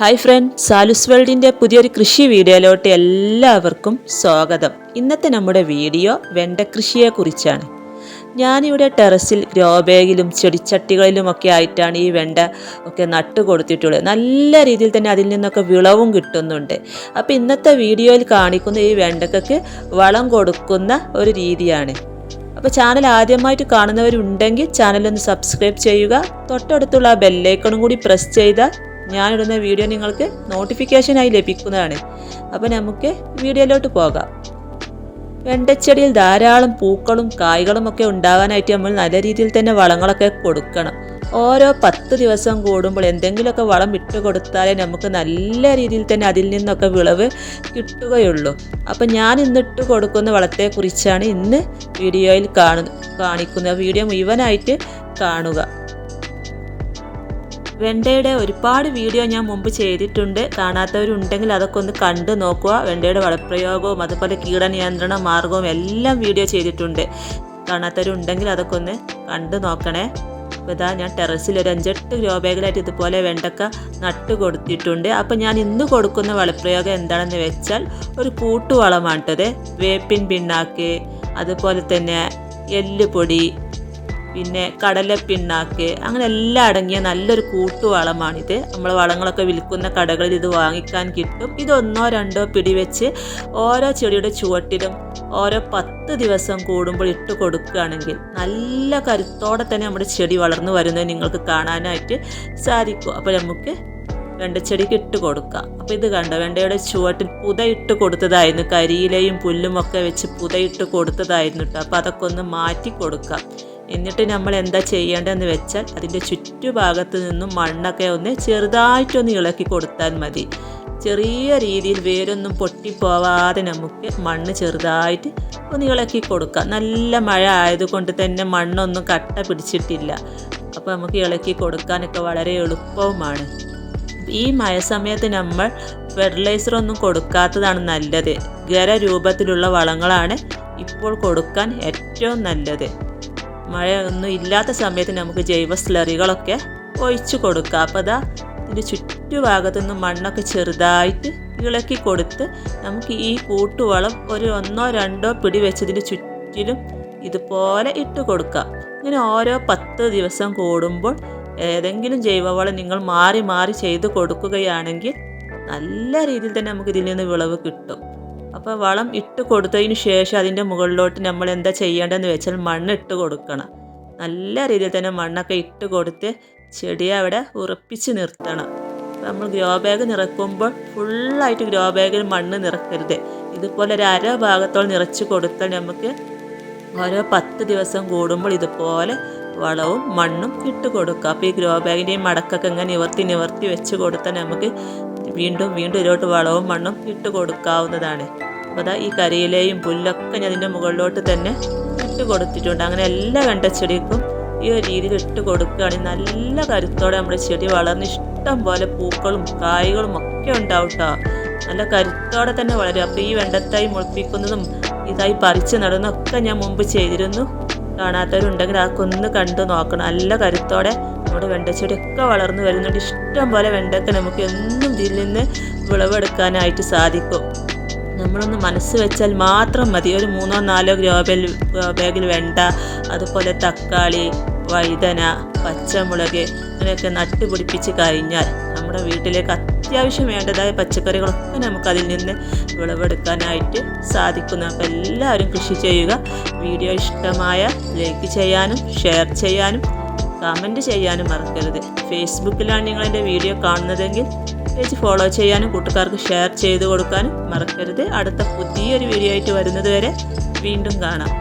Hi front സാലുസ് വേൾഡിന്റെ പുതിയൊരു കൃഷി വീഡിയോയിലോട്ട് എല്ലാവർക്കും സ്വാഗതം. ഇന്നത്തെ നമ്മുടെ വീഡിയോ വെണ്ട കൃഷിയെക്കുറിച്ചാണ് ഞാനിവിടെ ടെറസിൽ ഗ്രോ ബാഗിലും ചെടിച്ചട്ടികളിലും ഒക്കെ ആയിട്ടാണ് ഈ വെണ്ട ഒക്കെ നട്ട് കൊടുത്തിട്ടുള്ളത്. നല്ല രീതിയിൽ തന്നെ അതിൽ നിന്നൊക്കെ വിളവും കിട്ടുന്നുണ്ട്. അപ്പോൾ ഇന്നത്തെ വീഡിയോയിൽ കാണിക്കുന്ന ഈ വെണ്ടക്കൊക്കെ വളം കൊടുക്കുന്ന ഒരു രീതിയാണ്. അപ്പോൾ ചാനൽ ആദ്യമായിട്ട് കാണുന്നവരുണ്ടെങ്കിൽ ചാനലൊന്ന് സബ്സ്ക്രൈബ് ചെയ്യുക തൊട്ടടുത്തുള്ള ബെല്ലൈക്കണും കൂടി പ്രസ് ചെയ്താൽ ഞാനിടുന്ന വീഡിയോ നിങ്ങൾക്ക് നോട്ടിഫിക്കേഷനായി ലഭിക്കുന്നതാണ്. അപ്പോൾ നമുക്ക് വീഡിയോയിലോട്ട് പോകാം. വെണ്ടച്ചെടിയിൽ ധാരാളം പൂക്കളും കായ്കളും ഒക്കെ ഉണ്ടാകാനായിട്ട് നമ്മൾ നല്ല രീതിയിൽ തന്നെ വളങ്ങളൊക്കെ കൊടുക്കണം. ഓരോ പത്ത് ദിവസം കൂടുമ്പോൾ എന്തെങ്കിലുമൊക്കെ വളം ഇട്ട് കൊടുത്താലേ നമുക്ക് നല്ല രീതിയിൽ തന്നെ അതിൽ നിന്നൊക്കെ വിളവ് കിട്ടുകയുള്ളൂ. അപ്പം ഞാൻ ഇന്നിട്ട് കൊടുക്കുന്ന വളത്തെക്കുറിച്ചാണ് ഇന്ന് വീഡിയോയിൽ കാണു കാണിക്കുന്നത്. വീഡിയോ മുഴുവനായിട്ട് കാണുക. വെണ്ടയുടെ ഒരുപാട് വീഡിയോ ഞാൻ മുമ്പ് ചെയ്തിട്ടുണ്ട്. കാണാത്തവരുണ്ടെങ്കിൽ അതൊക്കെ ഒന്ന് കണ്ടു നോക്കുക. വെണ്ടയുടെ വളപ്രയോഗവും അതുപോലെ കീടനിയന്ത്രണ മാർഗവും എല്ലാം വീഡിയോ ചെയ്തിട്ടുണ്ട്. കാണാത്തവരുണ്ടെങ്കിൽ അതൊക്കെ ഒന്ന് കണ്ടു നോക്കണേ. അപ്പോൾ ഇതാ ഞാൻ ടെറസിൽ ഒരു അഞ്ചെട്ട് ഗ്രോ ബാഗിലായിട്ട് ഇതുപോലെ വെണ്ടക്ക നട്ട് കൊടുത്തിട്ടുണ്ട്. അപ്പോൾ ഞാൻ ഇന്ന് കൊടുക്കുന്ന വളപ്രയോഗം എന്താണെന്ന് വെച്ചാൽ ഒരു കൂട്ടുവളമാണ് വേപ്പിൻ പിണ്ണാക്ക് അതുപോലെ തന്നെ എല്ലുപൊടി പിന്നെ കടലപ്പിണ്ണാക്ക് അങ്ങനെ എല്ലാം അടങ്ങിയ നല്ലൊരു കൂട്ടുവളമാണിത്. നമ്മൾ വളങ്ങളൊക്കെ വിൽക്കുന്ന കടകളിൽ ഇത് വാങ്ങിക്കാൻ കിട്ടും. ഇതൊന്നോ രണ്ടോ പിടി വെച്ച് ഓരോ ചെടിയുടെ ചുവട്ടിലും ഓരോ പത്ത് ദിവസം കൂടുമ്പോൾ ഇട്ട് കൊടുക്കുകയാണെങ്കിൽ നല്ല കരുത്തോടെ തന്നെ നമ്മുടെ ചെടി വളർന്നു വരുന്നത് നിങ്ങൾക്ക് കാണാനായിട്ട് സാധിക്കും. അപ്പോൾ നമുക്ക് വെണ്ടച്ചെടിക്ക് ഇട്ട് കൊടുക്കാം. അപ്പോൾ ഇത് കണ്ടോ? വെണ്ടയുടെ ചുവട്ടിൽ പുതയിട്ട് കൊടുത്തതായിരുന്നു. കരിയിലയും പുല്ലും ഒക്കെ വെച്ച് പുതയിട്ട് കൊടുത്തതായിരുന്നു കേട്ടോ. അപ്പോൾ അതൊക്കെ ഒന്ന് മാറ്റി കൊടുക്കാം. എന്നിട്ട് നമ്മൾ എന്താ ചെയ്യേണ്ടതെന്ന് വെച്ചാൽ അതിന്റെ ചുറ്റുഭാഗത്ത് നിന്നും മണ്ണൊക്കെ ഒന്ന് ചെറുതായിട്ടൊന്ന് ഇളക്കി കൊടുത്താൽ മതി. ചെറിയ രീതിയിൽ വേരൊന്നും പൊട്ടിപ്പോവാതെ നമുക്ക് മണ്ണ് ചെറുതായിട്ട് ഒന്ന് ഇളക്കി കൊടുക്കാം. നല്ല മഴ ആയതുകൊണ്ട് തന്നെ മണ്ണൊന്നും കട്ട പിടിച്ചിട്ടില്ല. അപ്പോൾ നമുക്ക് ഇളക്കി കൊടുക്കാനൊക്കെ വളരെ എളുപ്പവുമാണ്. ഈ മഴ സമയത്ത് നമ്മൾ ഫെർട്ടിലൈസർ ഒന്നും കൊടുക്കാത്തതാണ് നല്ലത്. ഖര രൂപത്തിലുള്ള വളങ്ങളാണ് ഇപ്പോൾ കൊടുക്കാൻ ഏറ്റവും നല്ലത്. മഴ ഒന്നും ഇല്ലാത്ത സമയത്ത് നമുക്ക് ജൈവ സ്ലറികളൊക്കെ ഒഴിച്ചു കൊടുക്കുക അപ്പോൾ അതാ ഇതിന്റെ ചുറ്റുഭാഗത്തുനിന്ന് മണ്ണൊക്കെ ചെറുതായിട്ട് ഇളക്കി കൊടുത്ത് നമുക്ക് ഈ കൂട്ടുവളം ഒരു ഒന്നോ രണ്ടോ പിടി വെച്ചതിന്റെ ചുറ്റിലും ഇതുപോലെ ഇട്ട് കൊടുക്കുക ഇങ്ങനെ ഓരോ പത്ത് ദിവസം കൂടുമ്പോൾ ഏതെങ്കിലും ജൈവവളം നിങ്ങൾ മാറി മാറി ചെയ്ത് കൊടുക്കുകയാണെങ്കിൽ നല്ല രീതിയിൽ തന്നെ നമുക്ക് ഇതിൽ നിന്ന് വിളവ് കിട്ടും. അപ്പോൾ വളം ഇട്ട് കൊടുത്തതിന് ശേഷം അതിന്റെ മുകളിലോട്ട് നമ്മൾ എന്താ ചെയ്യേണ്ടതെന്ന് വെച്ചാൽ മണ്ണ് ഇട്ട് കൊടുക്കണം. നല്ല രീതിയിൽ തന്നെ മണ്ണൊക്കെ ഇട്ട് കൊടുത്ത് ചെടിയെ അവിടെ ഉറപ്പിച്ച് നിർത്തണം. നമ്മൾ ഗ്രോ ബാഗ് നിറക്കുമ്പോൾ ഫുള്ളായിട്ട് ഗ്രോ ബാഗിൽ മണ്ണ് നിറക്കരുത്. ഇതുപോലെ ഒരു അര ഭാഗത്തോളം നിറച്ച് കൊടുത്താൽ നമുക്ക് ഓരോ പത്ത് ദിവസം കൂടുമ്പോൾ ഇതുപോലെ വളവും മണ്ണും ഇട്ട് കൊടുക്കുക അപ്പോൾ ഈ ഗ്രോ ബാഗിന്റെയും മടക്കൊക്കെ ഇങ്ങനെ നിവർത്തി നിവർത്തി വെച്ച് കൊടുത്താൽ നമുക്ക് വീണ്ടും വീണ്ടും ഇതിലോട്ട് വളവും മണ്ണും ഇട്ട് കൊടുക്കാവുന്നതാണ്. അപ്പോൾ അതാ ഈ കരിയിലയും പുല്ലൊക്കെ ഞാൻ ഇതിന്റെ മുകളിലോട്ട് തന്നെ ഇട്ട് കൊടുത്തിട്ടുണ്ട്. അങ്ങനെ എല്ലാ വെണ്ടച്ചെടിക്കും ഈ ഒരു രീതിയിൽ ഇട്ട് കൊടുക്കുകയാണെങ്കിൽ നല്ല കരുത്തോടെ നമ്മുടെ ചെടി വളർന്ന് ഇഷ്ടം പോലെ പൂക്കളും കായ്കളും ഒക്കെ ഉണ്ടാവും കേട്ടോ നല്ല കരുത്തോടെ തന്നെ വളരും. അപ്പോൾ ഈ വെണ്ടത്തായി മുളപ്പിക്കുന്നതും ഇതായി പറിച്ച് നടുന്നൊക്കെ ഞാൻ മുമ്പ് ചെയ്തിരുന്നു. കാണാത്തവരുണ്ടെങ്കിൽ അതൊക്കെ ഒന്ന് കണ്ടു നോക്കണം. നല്ല കരുത്തോടെ നമ്മുടെ വെണ്ടച്ചെടിയൊക്കെ വളർന്നു വരുന്നുണ്ട്. ഇഷ്ടം പോലെ വെണ്ടക്ക നമുക്ക് എന്നും ഇതിൽ നിന്ന് വിളവെടുക്കാനായിട്ട് സാധിക്കും. നമ്മളൊന്ന് മനസ്സ് വെച്ചാൽ മാത്രം മതി. ഒരു മൂന്നോ നാലോ ഗ്രോബൽ ബാഗിൽ വെണ്ട അതുപോലെ തക്കാളി വഴുതന പച്ചമുളക് അങ്ങനെയൊക്കെ നട്ടുപിടിപ്പിച്ച് കഴിഞ്ഞാൽ നമ്മുടെ വീട്ടിലേക്ക് അത്യാവശ്യം വേണ്ടതായ പച്ചക്കറികളൊക്കെ നമുക്കതിൽ നിന്ന് വിളവെടുക്കാനായിട്ട് സാധിക്കുന്നു. അപ്പോൾ എല്ലാവരും കൃഷി ചെയ്യുക. വീഡിയോ ഇഷ്ടമായ ലൈക്ക് ചെയ്യാനും ഷെയർ ചെയ്യാനും കമന്റ് ചെയ്യാനും മറക്കരുത്. ഫേസ്ബുക്കിലാണ് നിങ്ങൾ എന്റെ വീഡിയോ കാണുന്നതെങ്കിൽ പേജ് ഫോളോ ചെയ്യാനും കൂട്ടുകാർക്ക് ഷെയർ ചെയ്ത് കൊടുക്കാനും മറക്കരുത്. അടുത്ത പുതിയൊരു വീഡിയോ ആയിട്ട് വരുന്നത് വരെ വീണ്ടും കാണാം.